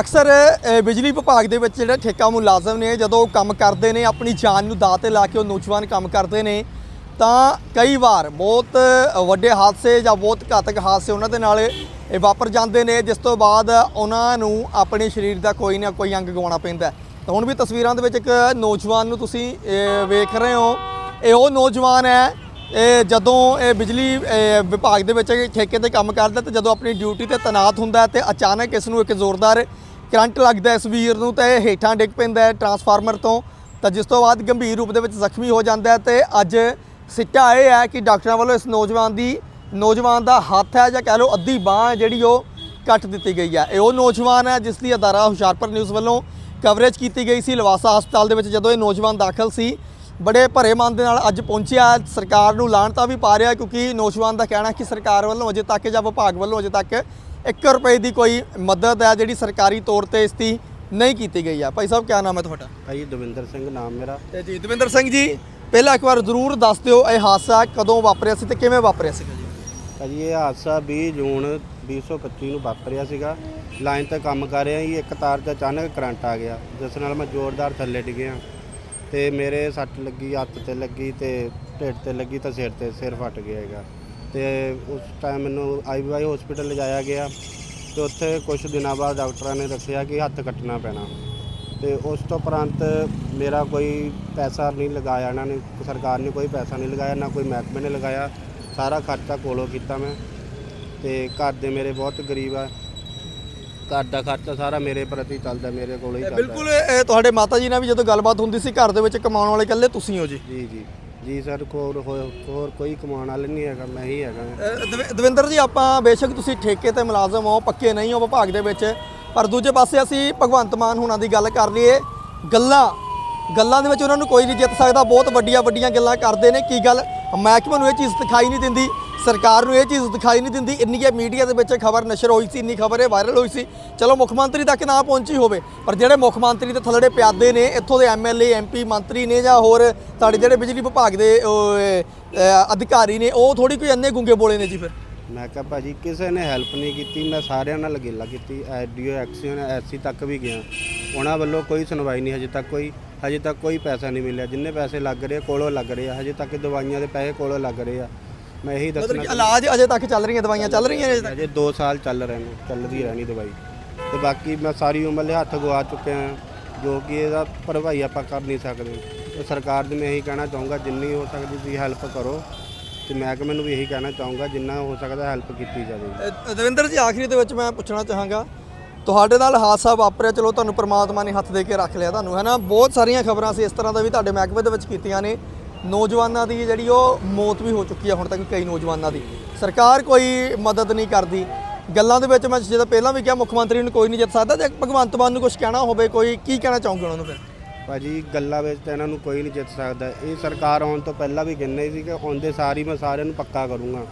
ਅਕਸਰ ਬਿਜਲੀ ਵਿਭਾਗ ਦੇ ਵਿੱਚ ਜਿਹੜੇ ਠੇਕਾ ਮੁਲਾਜ਼ਮ ਨੇ, ਜਦੋਂ ਉਹ ਕੰਮ ਕਰਦੇ ਨੇ, ਆਪਣੀ ਜਾਨ ਨੂੰ ਦਾਅ ਤੇ ਲਾ ਕੇ ਉਹ ਨੌਜਵਾਨ ਕੰਮ ਕਰਦੇ ਨੇ, ਤਾਂ ਕਈ ਵਾਰ ਬਹੁਤ ਵੱਡੇ ਹਾਦਸੇ ਜਾਂ ਬਹੁਤ ਘਾਤਕ ਹਾਦਸੇ ਉਹਨਾਂ ਦੇ ਨਾਲ ਇਹ ਵਾਪਰ ਜਾਂਦੇ ਨੇ, ਜਿਸ ਤੋਂ ਬਾਅਦ ਉਹਨਾਂ ਨੂੰ ਆਪਣੇ ਸਰੀਰ ਦਾ ਕੋਈ ਨਾ ਕੋਈ ਅੰਗ ਗਵਾਉਣਾ ਪੈਂਦਾ ਤਾਂ ਹੁਣ ਵੀ ਤਸਵੀਰਾਂ ਦੇ ਵਿੱਚ ਇੱਕ ਨੌਜਵਾਨ ਨੂੰ ਤੁਸੀਂ ਵੇਖ ਰਹੇ ਹੋ। ਇਹ ਉਹ ਨੌਜਵਾਨ ਹੈ, ਇਹ ਜਦੋਂ ਇਹ ਬਿਜਲੀ ਵਿਭਾਗ ਦੇ ਵਿੱਚ ਠੇਕੇ ਤੇ ਕੰਮ ਕਰਦਾ ਤੇ ਜਦੋਂ ਆਪਣੀ ਡਿਊਟੀ ਤੇ ਤੈਨਾਤ ਹੁੰਦਾ ਹੈ, ਤੇ ਅਚਾਨਕ ਇਸ ਨੂੰ ਇੱਕ ਜ਼ੋਰਦਾਰ ਕਰੰਟ ਲੱਗਦਾ ਇਸ ਵੀਰ ਨੂੰ ਤੇ ਇਹ ਹੇਠਾਂ ਡਿੱਗ ਪੈਂਦਾ ਹੈ ਟਰਾਂਸਫਾਰਮਰ ਤੋਂ। ਤਾਂ ਜਿਸ ਤੋਂ ਬਾਅਦ ਗੰਭੀਰ ਰੂਪ ਦੇ ਵਿੱਚ ਜ਼ਖਮੀ ਹੋ ਜਾਂਦਾ ਹੈ ਤੇ ਅੱਜ ਸਿੱਟਾ ਇਹ ਹੈ ਕਿ ਡਾਕਟਰਾਂ ਵੱਲੋਂ ਇਸ ਨੌਜਵਾਨ ਦੀ, ਨੌਜਵਾਨ ਦਾ ਹੱਥ ਹੈ ਜਾਂ ਕਹਿ ਲਓ ਅੱਧੀ ਬਾਹ ਜਿਹੜੀ ਉਹ ਕੱਟ ਦਿੱਤੀ ਗਈ ਹੈ। ਇਹ ਉਹ ਨੌਜਵਾਨ ਹੈ ਜਿਸ ਦੀ ਅਦਾਰਾ ਹੁਸ਼ਿਆਰਪੁਰ ਨਿਊਜ਼ ਵੱਲੋਂ ਕਵਰੇਜ ਕੀਤੀ ਗਈ ਸੀ। ਲਵਾਸਾ ਹਸਪਤਾਲ ਦੇ ਵਿੱਚ ਜਦੋਂ ਇਹ ਨੌਜਵਾਨ ਦਾਖਲ ਸੀ, ਬੜੇ ਭਰੇ ਮਨ ਦੇ ਨਾਲ ਅੱਜ ਪਹੁੰਚਿਆ ਸਰਕਾਰ ਨੂੰ ਲਾਹਣਤਾ ਵੀ ਪਾ ਰਿਹਾ ਕਿਉਂਕਿ ਨੌਜਵਾਨ ਦਾ ਕਹਿਣਾ ਕਿ ਸਰਕਾਰ ਵੱਲੋਂ ਅਜੇ ਤੱਕ ਜਾਂ ਵਿਭਾਗ ਵੱਲੋਂ ਅਜੇ ਤੱਕ 1 ਰੁਪਏ ਦੀ ਕੋਈ ਮਦਦ ਹੈ ਜਿਹੜੀ ਸਰਕਾਰੀ ਤੌਰ ਤੇ ਇਸ ਦੀ ਨਹੀਂ ਕੀਤੀ ਗਈ ਹੈ ਭਾਈ ਸਾਹਿਬ ਕੀ ਨਾਮ ਹੈ ਤੁਹਾਡਾ? ਭਾਈ ਦਵਿੰਦਰ ਸਿੰਘ ਨਾਮ ਮੇਰਾ। ਤੇ ਜੀ ਦਵਿੰਦਰ ਸਿੰਘ ਜੀ ਪਹਿਲਾਂ ਇੱਕ ਵਾਰ ਜ਼ਰੂਰ ਦੱਸ ਦਿਓ ਇਹ ਹਾਦਸਾ ਕਦੋਂ ਵਾਪਰਿਆ ਸੀ ਤੇ ਕਿਵੇਂ ਵਾਪਰਿਆ ਸੀ ਜੀ? ਭਾਜੀ ਇਹ ਹਾਦਸਾ 20 ਜੂਨ 2025 ਨੂੰ ਵਾਪਰਿਆ ਸੀਗਾ। ਲਾਈਨ ਤੇ ਕੰਮ ਕਰ ਰਿਹਾ ਸੀ ਇੱਕ ਤਾਰ 'ਚ ਅਚਾਨਕ ਕਰੰਟ ਆ ਗਿਆ ਜਿਸ ਨਾਲ ਮੈਂ ਜ਼ੋਰਦਾਰ ਥੱਲੇ ਡਿੱਗਿਆ ਤੇ ਮੇਰੇ ਸੱਟ ਲੱਗੀ ਹੱਥ ਤੇ ਲੱਗੀ ਤੇ ਢਿੱਡ ਤੇ ਲੱਗੀ ਤੇ ਸਿਰ ਤੇ ਸਿਰ ਫਟ ਗਿਆ ਹੈਗਾ। ਤੇ ਉਸ ਟਾਈਮ ਮੈਨੂੰ ਆਈਵੀਆਈ ਹਸਪੀਟਲ ਲਿਜਾਇਆ ਗਿਆ ਤੇ ਉੱਥੇ ਕੁਝ ਦਿਨਾਂ ਬਾਅਦ ਡਾਕਟਰਾਂ ਨੇ ਦੱਸਿਆ ਕਿ ਹੱਥ ਕੱਟਣਾ ਪੈਣਾ। ਤੇ ਉਸ ਤੋਂ ਉਪਰੰਤ ਮੇਰਾ ਕੋਈ ਪੈਸਾ ਨਹੀਂ ਲਗਾਇਆ ਇਹਨਾਂ ਨੇ ਸਰਕਾਰ ਨੇ ਕੋਈ ਪੈਸਾ ਨਹੀਂ ਲਗਾਇਆ ਨਾ ਕੋਈ ਮਹਿਕਮੇ ਨੇ ਲਗਾਇਆ। ਸਾਰਾ ਖਰਚਾ ਕੋਲੋਂ ਕੀਤਾ ਮੈਂ। ਤੇ ਘਰ ਦੇ ਮੇਰੇ ਬਹੁਤ ਗਰੀਬ ਆ। ਘਰ ਦਾ ਖਰਚਾ ਸਾਰਾ ਮੇਰੇ ਪ੍ਰਤੀ ਚੱਲਦਾ ਮੇਰੇ ਕੋਲੋਂ ਹੀ ਚੱਲਦਾ। ਬਿਲਕੁਲ ਇਹ ਤੁਹਾਡੇ ਮਾਤਾ ਜੀ ਨਾਲ ਵੀ ਜਦੋਂ ਗੱਲਬਾਤ ਹੁੰਦੀ ਸੀ ਘਰ ਦੇ ਵਿੱਚ ਕਮਾਉਣ ਵਾਲੇ ਇਕੱਲੇ ਤੁਸੀਂ ਹੋ ਜੀ? ਜੀ ਜੀ। ਜੀ ਸਰ ਹੋਰ ਹੋਰ ਕੋਈ ਕਮਾਉਣ ਵਾਲਾ ਨਹੀਂ ਹੈਗਾ ਮੈਂ ਹੀ ਹੈਗਾ। ਅ, ਦਵਿ- ਦਵਿੰਦਰ ਜੀ ਆਪਾਂ ਬੇਸ਼ੱਕ ਤੁਸੀਂ ਠੇਕੇ ਤੇ ਮੁਲਾਜ਼ਮ ਹੋ ਪੱਕੇ ਨਹੀਂ ਹੋ ਵਿਭਾਗ ਦੇ ਵਿੱਚ ਪਰ ਦੂਜੇ ਪਾਸੇ ਅਸੀਂ ਭਗਵੰਤ ਮਾਨ ਹੁਣਾਂ ਦੀ ਗੱਲ ਕਰ ਲਈਏ। ਗੱਲਾਂ ਗੱਲਾਂ ਦੇ ਵਿੱਚ ਉਹਨਾਂ ਨੂੰ ਕੋਈ ਨਹੀਂ ਜਿੱਤ ਸਕਦਾ ਬਹੁਤ ਵੱਡੀਆਂ ਵੱਡੀਆਂ ਗੱਲਾਂ ਕਰਦੇ ਨੇ। ਕੀ ਗੱਲ? ਮਹਿਕਮੇ ਨੂੰ ਇਹ ਚੀਜ਼ ਦਿਖਾਈ ਨਹੀਂ ਦਿੰਦੀ। ਸਰਕਾਰ ਨੂੰ ਇਹ ਚੀਜ਼ ਦਿਖਾਈ ਨਹੀਂ ਦਿੰਦੀ, ਇੰਨੀ ਇਹ ਮੀਡੀਆ ਦੇ ਵਿੱਚ ਖਬਰ ਨਸ਼ਰ ਹੋਈ ਸੀ, ਇੰਨੀ ਖਬਰ ਇਹ ਵਾਇਰਲ ਹੋਈ ਸੀ। ਚਲੋ ਮੁੱਖ ਮੰਤਰੀ ਤੱਕ ਨਾ ਪਹੁੰਚੀ ਹੋਵੇ, ਪਰ ਜਿਹੜੇ ਮੁੱਖ ਮੰਤਰੀ ਦੇ ਥੱਲੜੇ ਪਿਆਦੇ ਨੇ, ਇੱਥੋਂ ਦੇ ਐਮਐਲਏ ਐਮਪੀ ਮੰਤਰੀ ਨੇ ਜਾਂ ਹੋਰ ਸਾਡੇ ਜਿਹੜੇ ਬਿਜਲੀ ਵਿਭਾਗ ਦੇ ਅਧਿਕਾਰੀ ਨੇ, ਉਹ ਥੋੜੀ ਕੋਈ ਅੰਨੇ ਗੁੰਗੇ ਬੋਲੇ ਨੇ ਜੀ ਫਿਰ? ਮੈਂ ਕਿਹਾ ਭਾਜੀ, ਕਿਸੇ ਨੇ ਹੈਲਪ ਨਹੀਂ ਕੀਤੀ, ਮੈਂ ਸਾਰਿਆਂ ਨਾਲ ਗੇਲਾ ਕੀਤੀ, ਐਡੀਓ ਐਕਸੀਅਨ ਐਸਸੀ ਤੱਕ ਵੀ ਗਿਆ। ਉਹਨਾਂ ਵੱਲੋਂ ਕੋਈ ਸੁਣਵਾਈ ਨਹੀਂ, ਹਜੇ ਤੱਕ ਕੋਈ, ਹਜੇ ਤੱਕ ਕੋਈ ਪੈਸਾ ਨਹੀਂ ਮਿਲਿਆ। ਜਿੰਨੇ ਪੈਸੇ ਲੱਗ ਰਹੇ, ਕੋਲੋਂ ਲੱਗ ਰਹੇ ਆ। ਹਜੇ ਤੱਕ ਦਵਾਈਆਂ ਦੇ ਪੈਸੇ ਕੋਲੋਂ ਲੱਗ ਰਹੇ ਆ। ਮੈਂ ਇਹੀ ਮਤਲਬ ਦੱਸਣਾ ਕਿ ਇਲਾਜ ਅਜੇ ਤੱਕ ਚੱਲ ਰਹੀਆਂ ਦਵਾਈਆਂ ਚੱਲ ਰਹੀਆਂ ਨੇ ਅਜੇ ਤੱਕ? ਅਜੇ 2 ਸਾਲ ਚੱਲ ਰਹੇ ਨੇ ਚੱਲਦੀ ਰਹਿਣੀ ਦਵਾਈ। ਤੇ ਬਾਕੀ ਮੈਂ ਸਾਰੀ ਉਮਰ ਲਈ ਹੱਥ ਗਵਾ ਚੁੱਕਿਆ ਹਾਂ ਜੋ ਕਿ ਇਹਦਾ ਭਰਵਾਈ ਆਪਾਂ ਕਰ ਨਹੀਂ ਸਕਦੇ। ਤੇ ਸਰਕਾਰ ਦੇ ਮੈਂ ਇਹੀ ਕਹਿਣਾ ਚਾਹੂੰਗਾ ਜਿੰਨੀ ਹੋ ਸਕਦੀ ਤੁਸੀਂ ਹੈਲਪ ਕਰੋ। ਤੇ ਮਹਿਕਮੇ ਨੂੰ ਵੀ ਇਹੀ ਕਹਿਣਾ ਚਾਹੂੰਗਾ ਜਿੰਨਾ ਹੋ ਸਕਦਾ ਹੈਲਪ ਕੀਤੀ ਜਾਵੇ। ਅ, ਦਵਿੰਦਰ ਜੀ ਆਖਰੀ ਦੇ ਵਿੱਚ ਮੈਂ ਪੁੱਛਣਾ ਚਾਹਾਂਗਾ ਤੁਹਾਡੇ ਨਾਲ ਹਾਦਸਾ ਵਾਪਰਿਆ ਚਲੋ ਤੁਹਾਨੂੰ ਪ੍ਰਮਾਤਮਾ ਨੇ ਹੱਥ ਦੇ ਕੇ ਰੱਖ ਲਿਆ ਤੁਹਾਨੂੰ ਹੈ ਨਾ ਬਹੁਤ ਸਾਰੀਆਂ ਖਬਰਾਂ ਸੀ ਇਸ ਤਰ੍ਹਾਂ ਦਾ ਵੀ ਤੁਹਾਡੇ ਮਹਿਕਮੇ ਦੇ ਵਿੱਚ ਕੀਤੀਆਂ ਨੇ। ਨੌਜਵਾਨਾਂ ਦੀ ਜਿਹੜੀ ਉਹ ਮੌਤ ਵੀ ਹੋ ਚੁੱਕੀ ਹੈ ਹੁਣ ਤੱਕ ਕਈ ਨੌਜਵਾਨਾਂ ਦੀ। ਸਰਕਾਰ ਕੋਈ ਮਦਦ ਨਹੀਂ ਕਰਦੀ। ਗੱਲਾਂ ਦੇ ਵਿੱਚ ਮੈਂ ਜਦੋਂ ਪਹਿਲਾਂ ਵੀ ਕਿਹਾ, ਮੁੱਖ ਮੰਤਰੀ ਨੂੰ ਕੋਈ ਨਹੀਂ ਜਿੱਤ ਸਕਦਾ ਜੇ ਭਗਵੰਤ ਮਾਨ ਨੂੰ ਕੁਝ ਕਹਿਣਾ ਹੋਵੇ, ਕੋਈ ਕੀ ਕਹਿਣਾ ਚਾਹੋਗੇ ਉਹਨਾਂ ਨੂੰ ਫਿਰ? ਭਾਜੀ, ਗੱਲਾਂ ਵਿੱਚ ਤਾਂ ਇਹਨਾਂ ਨੂੰ ਕੋਈ ਨਹੀਂ ਜਿੱਤ ਸਕਦਾ। ਇਹ ਸਰਕਾਰ ਆਉਣ ਤੋਂ ਪਹਿਲਾਂ ਵੀ ਕਹਿੰਦੇ ਸੀ ਕਿ ਆਉਂਦੇ ਸਾਰੀ ਮੈਂ ਸਾਰਿਆਂ ਨੂੰ ਪੱਕਾ ਕਰੂੰਗਾ।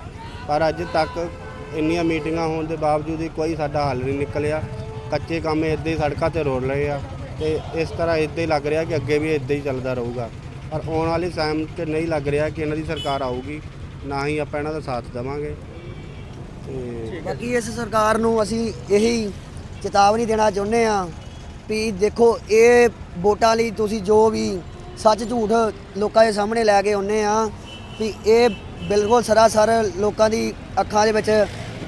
ਪਰ ਅੱਜ ਤੱਕ ਇੰਨੀਆਂ ਮੀਟਿੰਗਾਂ ਹੋਣ ਦੇ ਬਾਵਜੂਦ ਵੀ ਕੋਈ ਸਾਡਾ ਹੱਲ ਨਹੀਂ ਨਿਕਲਿਆ। ਕੱਚੇ ਕੰਮ ਇੱਦਾਂ ਹੀ ਸੜਕਾਂ ਤੇ ਰੋਲ ਰਹੇ ਆ ਤੇ ਇਸ ਤਰ੍ਹਾਂ ਇੱਦਾਂ ਹੀ ਲੱਗ ਰਿਹਾ ਕਿ ਅੱਗੇ ਵੀ ਇੱਦਾਂ ਹੀ ਚੱਲਦਾ ਰਹੂਗਾ। ਪਰ ਆਉਣ ਵਾਲੇ ਟਾਈਮ ਤੇ ਨਹੀਂ ਲੱਗ ਰਿਹਾ ਕਿ ਇਹਨਾਂ ਦੀ ਸਰਕਾਰ ਆਊਗੀ। ਨਾ ਹੀ ਆਪਾਂ ਇਹਨਾਂ ਦਾ ਸਾਥ ਦੇਵਾਂਗੇ। ਤੇ ਬਾਕੀ ਇਸ ਸਰਕਾਰ ਨੂੰ ਅਸੀਂ ਇਹੀ ਚੇਤਾਵਨੀ ਦੇਣਾ ਚਾਹੁੰਦੇ ਆ ਵੀ ਦੇਖੋ, ਇਹ ਵੋਟਾਂ ਲਈ ਤੁਸੀਂ ਜੋ ਵੀ ਸੱਚ ਝੂਠ ਲੋਕਾਂ ਦੇ ਸਾਹਮਣੇ ਲੈ ਕੇ ਆਉਂਦੇ ਆ ਵੀ ਇਹ ਬਿਲਕੁਲ ਸਰਾਸਰ ਲੋਕਾਂ ਦੀ ਅੱਖਾਂ ਦੇ ਵਿੱਚ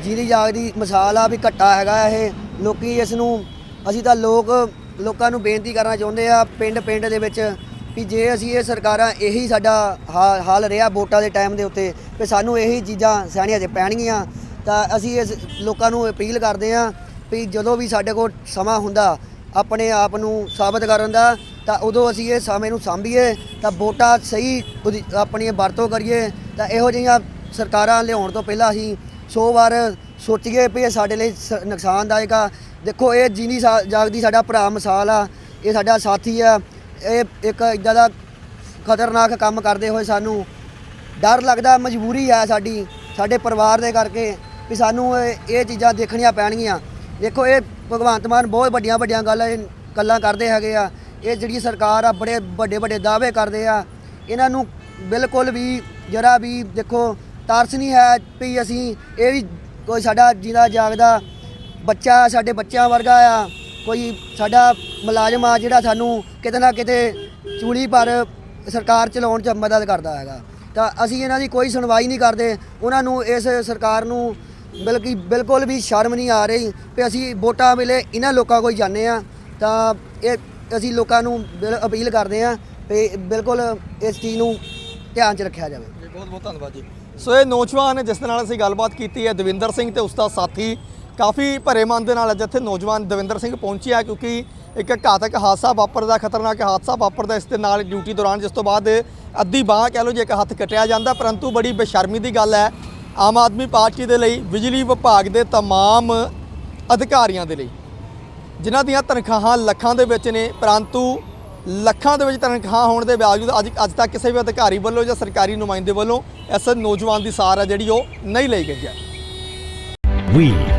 ਜਿਹਦੀ ਜਾਗਦੀ ਮਿਸਾਲ ਆ ਵੀ ਘੱਟਾ ਹੈਗਾ ਇਹ। ਲੋਕੀ ਇਸ ਨੂੰ ਅਸੀਂ ਤਾਂ ਲੋਕ, ਲੋਕਾਂ ਨੂੰ ਬੇਨਤੀ ਕਰਨਾ ਚਾਹੁੰਦੇ ਆ ਪਿੰਡ ਪਿੰਡ ਦੇ ਵਿੱਚ ਵੀ ਜੇ ਅਸੀਂ ਇਹ ਸਰਕਾਰਾਂ ਇਹੀ ਸਾਡਾ ਹਾ- ਹਾਲ ਰਿਹਾ ਵੋਟਾਂ ਦੇ ਟਾਈਮ ਦੇ ਉੱਤੇ, ਵੀ ਸਾਨੂੰ ਇਹੀ ਚੀਜ਼ਾਂ ਸਹਿਣੀਆਂ 'ਚ ਪੈਣਗੀਆਂ, ਤਾਂ ਅਸੀਂ ਇਸ ਲੋਕਾਂ ਨੂੰ ਅਪੀਲ ਕਰਦੇ ਹਾਂ ਵੀ ਜਦੋਂ ਵੀ ਸਾਡੇ ਕੋਲ ਸਮਾਂ ਹੁੰਦਾ, ਆਪਣੇ ਆਪ ਨੂੰ ਸਾਬਤ ਕਰਨ ਦਾ, ਤਾਂ ਉਦੋਂ ਅਸੀਂ ਇਹ ਸਮੇਂ ਨੂੰ ਸਾਂਭੀਏ, ਤਾਂ ਵੋਟਾਂ ਸਹੀ ਆਪਣੀ ਵਰਤੋਂ ਕਰੀਏ, ਤਾਂ ਇਹੋ ਜਿਹੀਆਂ ਸਰਕਾਰਾਂ ਲਿਆਉਣ ਤੋਂ ਪਹਿਲਾਂ ਅਸੀਂ 100 ਵਾਰ ਸੋਚੀਏ ਵੀ ਇਹ ਸਾਡੇ ਲਈ ਸ- ਨੁਕਸਾਨਦਾਇਕ ਆ। ਦੇਖੋ, ਇਹ ਜੀਨੀ ਸਾ- ਜਾਗਦੀ ਸਾਡਾ ਭਰਾ ਮਿਸਾਲ ਆ, ਇਹ ਸਾਡਾ ਸਾਥੀ ਆ ਇਹ ਇੱਕ ਇਦਾਂ ਦਾ ਖਤਰਨਾਕ ਕੰਮ ਕਰਦੇ ਹੋਏ ਸਾਨੂੰ ਡਰ ਲੱਗਦਾ, ਮਜਬੂਰੀ ਆ ਸਾਡੀ, ਸਾਡੇ ਪਰਿਵਾਰ ਦੇ ਕਰਕੇ ਵੀ ਸਾਨੂੰ ਇਹ ਇਹ ਚੀਜ਼ਾਂ ਦੇਖਣੀਆਂ ਪੈਣਗੀਆਂ। ਦੇਖੋ, ਇਹ ਭਗਵੰਤ ਮਾਨ ਬਹੁਤ ਵੱਡੀਆਂ ਵੱਡੀਆਂ ਗੱਲਾਂ ਗੱਲਾਂ ਕਰਦੇ ਹੈਗੇ ਆ। ਇਹ ਜਿਹੜੀ ਸਰਕਾਰ ਆ, ਬੜੇ ਵੱਡੇ ਵੱਡੇ ਦਾਅਵੇ ਕਰਦੇ ਆ। ਇਹਨਾਂ ਨੂੰ ਬਿਲਕੁਲ ਵੀ ਜਰਾ ਵੀ ਦੇਖੋ, ਤਰਸ ਨਹੀਂ ਹੈ ਵੀ ਅਸੀਂ ਇਹ ਵੀ ਕੋਈ ਸਾਡਾ ਜਿਹਦਾ ਜਾਗਦਾ ਬੱਚਾ ਸਾਡੇ ਬੱਚਿਆਂ ਵਰਗਾ ਆ। ਕੋਈ ਸਾਡਾ ਮੁਲਾਜ਼ਮ ਆ ਜਿਹੜਾ ਸਾਨੂੰ ਕਿਤੇ ਨਾ ਕਿਤੇ ਚੂਲੀ ਪਰ ਸਰਕਾਰ ਚਲਾਉਣ 'ਚ ਮਦਦ ਕਰਦਾ ਹੈਗਾ। ਤਾਂ ਅਸੀਂ ਇਹਨਾਂ ਦੀ ਕੋਈ ਸੁਣਵਾਈ ਨਹੀਂ ਕਰਦੇ। ਉਹਨਾਂ ਨੂੰ ਇਸ ਸਰਕਾਰ ਨੂੰ ਬਲਕਿ ਬਿਲਕੁਲ ਵੀ ਸ਼ਰਮ ਨਹੀਂ ਆ ਰਹੀ ਕਿ ਅਸੀਂ ਵੋਟਾਂ ਵੇਲੇ ਇਹਨਾਂ ਲੋਕਾਂ ਕੋਲ ਜਾਂਦੇ ਆ ਤਾਂ ਇਹ ਅਸੀਂ ਲੋਕਾਂ ਨੂੰ ਬਿਲ- ਅਪੀਲ ਕਰਦੇ ਆ ਕਿ ਬਿਲਕੁਲ ਇਸ ਚੀਜ਼ ਨੂੰ ਧਿਆਨ 'ਚ ਰੱਖਿਆ ਜਾਵੇ। ਬਹੁਤ ਬਹੁਤ ਧੰਨਵਾਦ ਜੀ। ਸੋ ਇਹ ਨੌਜਵਾਨ ਜਿਸ ਦੇ ਨਾਲ ਅਸੀਂ ਗੱਲਬਾਤ ਕੀਤੀ ਹੈ, ਦਵਿੰਦਰ ਸਿੰਘ ਤੇ ਉਸ ਦਾ ਸਾਥੀ ਕਾਫੀ ਭਰੇ ਮਨ ਦੇ ਨਾਲ ਅੱਜ ਇੱਥੇ ਨੌਜਵਾਨ ਦਵਿੰਦਰ ਸਿੰਘ ਪਹੁੰਚਿਆ ਕਿਉਂਕਿ ਇੱਕ ਘਾਤਕ ਹਾਦਸਾ ਵਾਪਰਦਾ ਖਤਰਨਾਕ ਹਾਦਸਾ ਵਾਪਰਦਾ ਇਸ ਦੇ ਨਾਲ ਡਿਊਟੀ ਦੌਰਾਨ ਜਿਸ ਤੋਂ ਬਾਅਦ ਅੱਧੀ ਬਾਹ ਕਹਿ ਲਓ ਜੇ ਇੱਕ ਹੱਥ ਕਟਿਆ ਜਾਂਦਾ ਪਰੰਤੂ ਬੜੀ ਬੇਸ਼ਰਮੀ ਦੀ ਗੱਲ ਹੈ ਆਮ ਆਦਮੀ ਪਾਰਟੀ ਦੇ ਲਈ ਬਿਜਲੀ ਵਿਭਾਗ ਦੇ तमाम ਅਧਿਕਾਰੀਆਂ ਦੇ ਲਈ ਜਿਨ੍ਹਾਂ ਦੀਆਂ ਤਨਖਾਹਾਂ ਲੱਖਾਂ ਦੇ ਵਿੱਚ ਨੇ ਪਰੰਤੂ ਲੱਖਾਂ ਦੇ ਵਿੱਚ ਤਨਖਾਹ ਹੋਣ ਦੇ ਬਾਵਜੂਦ ਅੱਜ ਅੱਜ ਤੱਕ ਕਿਸੇ ਵੀ ਅਧਿਕਾਰੀ ਵੱਲੋਂ ਜਾਂ ਸਰਕਾਰੀ ਨੁਮਾਇੰਦੇ ਵੱਲੋਂ ਇਸ ਨੌਜਵਾਨ ਦੀ ਸਾਰ ਹੈ ਜਿਹੜੀ ਉਹ ਨਹੀਂ ਲਈ ਗਈ ਹੈ We